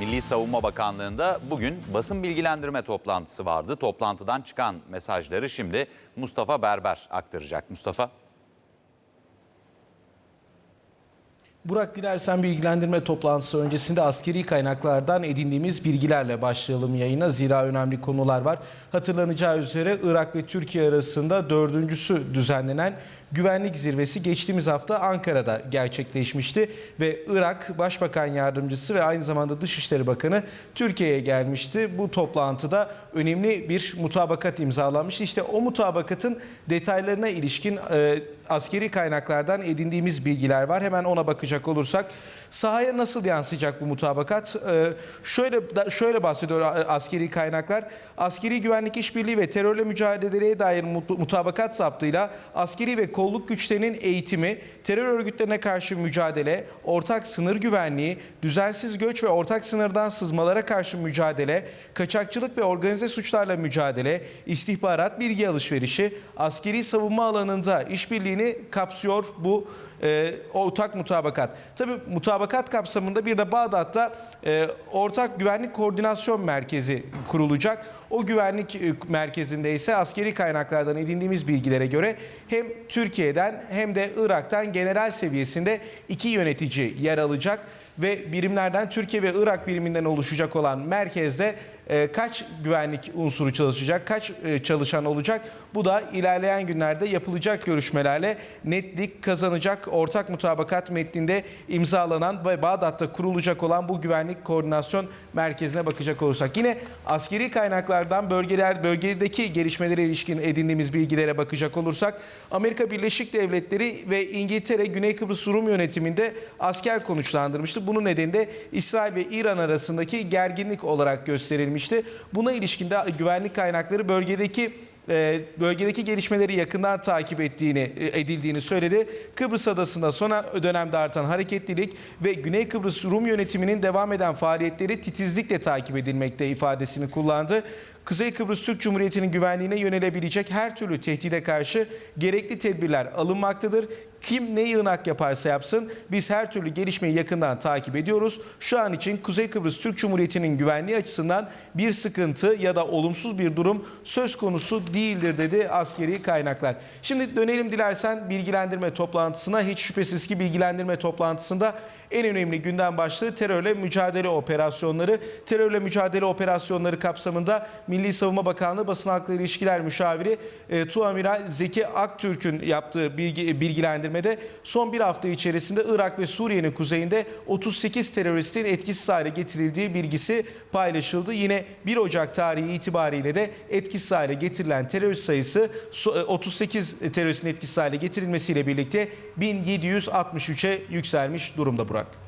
Milli Savunma Bakanlığı'nda bugün basın bilgilendirme toplantısı vardı. Toplantıdan çıkan mesajları şimdi Mustafa Berber aktaracak. Mustafa. Burak dilersen bilgilendirme toplantısı öncesinde askeri kaynaklardan edindiğimiz bilgilerle başlayalım yayına. Zira önemli konular var. Hatırlanacağı üzere Irak ve Türkiye arasında dördüncüsü düzenlenen güvenlik zirvesi geçtiğimiz hafta Ankara'da gerçekleşmişti. Ve Irak Başbakan Yardımcısı ve aynı zamanda Dışişleri Bakanı Türkiye'ye gelmişti. Bu toplantıda önemli bir mutabakat imzalanmıştı. İşte o mutabakatın detaylarına ilişkin e, askeri kaynaklardan edindiğimiz bilgiler var. Hemen ona bakacak olursak sahaya nasıl yansıyacak bu mutabakat? Ee, şöyle şöyle bahsediyor askeri kaynaklar. Askeri güvenlik işbirliği ve terörle mücadeleye dair mut- mutabakat zaptıyla askeri ve kolluk güçlerinin eğitimi, terör örgütlerine karşı mücadele, ortak sınır güvenliği, düzensiz göç ve ortak sınırdan sızmalara karşı mücadele, kaçakçılık ve organize suçlarla mücadele, istihbarat bilgi alışverişi, askeri savunma alanında işbirliğini kapsıyor bu e, ortak mutabakat. Tabi mutabakat kapsamında bir de Bağdat'ta e, ortak güvenlik koordinasyon merkezi kurulacak. O güvenlik e, merkezinde ise askeri kaynaklardan edindiğimiz bilgilere göre hem Türkiye'den hem de Irak'tan general seviyesinde iki yönetici yer alacak ve birimlerden Türkiye ve Irak biriminden oluşacak olan merkezde e, kaç güvenlik unsuru çalışacak, kaç e, çalışan olacak? Bu da ilerleyen günlerde yapılacak görüşmelerle netlik kazanacak. Ortak mutabakat metninde imzalanan ve Bağdat'ta kurulacak olan bu güvenlik koordinasyon merkezine bakacak olursak. Yine askeri kaynaklardan bölgeler bölgedeki gelişmelere ilişkin edindiğimiz bilgilere bakacak olursak Amerika Birleşik Devletleri ve İngiltere Güney Kıbrıs Rum yönetiminde asker konuşlandırmıştı. Bunun nedeni de İsrail ve İran arasındaki gerginlik olarak gösterilmişti. Buna ilişkin de güvenlik kaynakları bölgedeki e, bölgedeki gelişmeleri yakından takip ettiğini e, edildiğini söyledi. Kıbrıs Adası'nda son dönemde artan hareketlilik ve Güney Kıbrıs Rum yönetiminin devam eden faaliyetleri titizlikle takip edilmekte ifadesini kullandı. Kuzey Kıbrıs Türk Cumhuriyeti'nin güvenliğine yönelebilecek her türlü tehdide karşı gerekli tedbirler alınmaktadır. Kim ne yığınak yaparsa yapsın biz her türlü gelişmeyi yakından takip ediyoruz. Şu an için Kuzey Kıbrıs Türk Cumhuriyeti'nin güvenliği açısından bir sıkıntı ya da olumsuz bir durum söz konusu değildir dedi askeri kaynaklar. Şimdi dönelim dilersen bilgilendirme toplantısına. Hiç şüphesiz ki bilgilendirme toplantısında en önemli gündem başlığı terörle mücadele operasyonları. Terörle mücadele operasyonları kapsamında Milli Savunma Bakanlığı Basın Halkla İlişkiler Müşaviri e, Tuamiral Zeki Aktürk'ün yaptığı bilgi, bilgilendirmede son bir hafta içerisinde Irak ve Suriye'nin kuzeyinde 38 teröristin etkisiz hale getirildiği bilgisi paylaşıldı. Yine 1 Ocak tarihi itibariyle de etkisiz hale getirilen terörist sayısı so- e, 38 teröristin etkisiz hale getirilmesiyle birlikte 1763'e yükselmiş durumda Burak.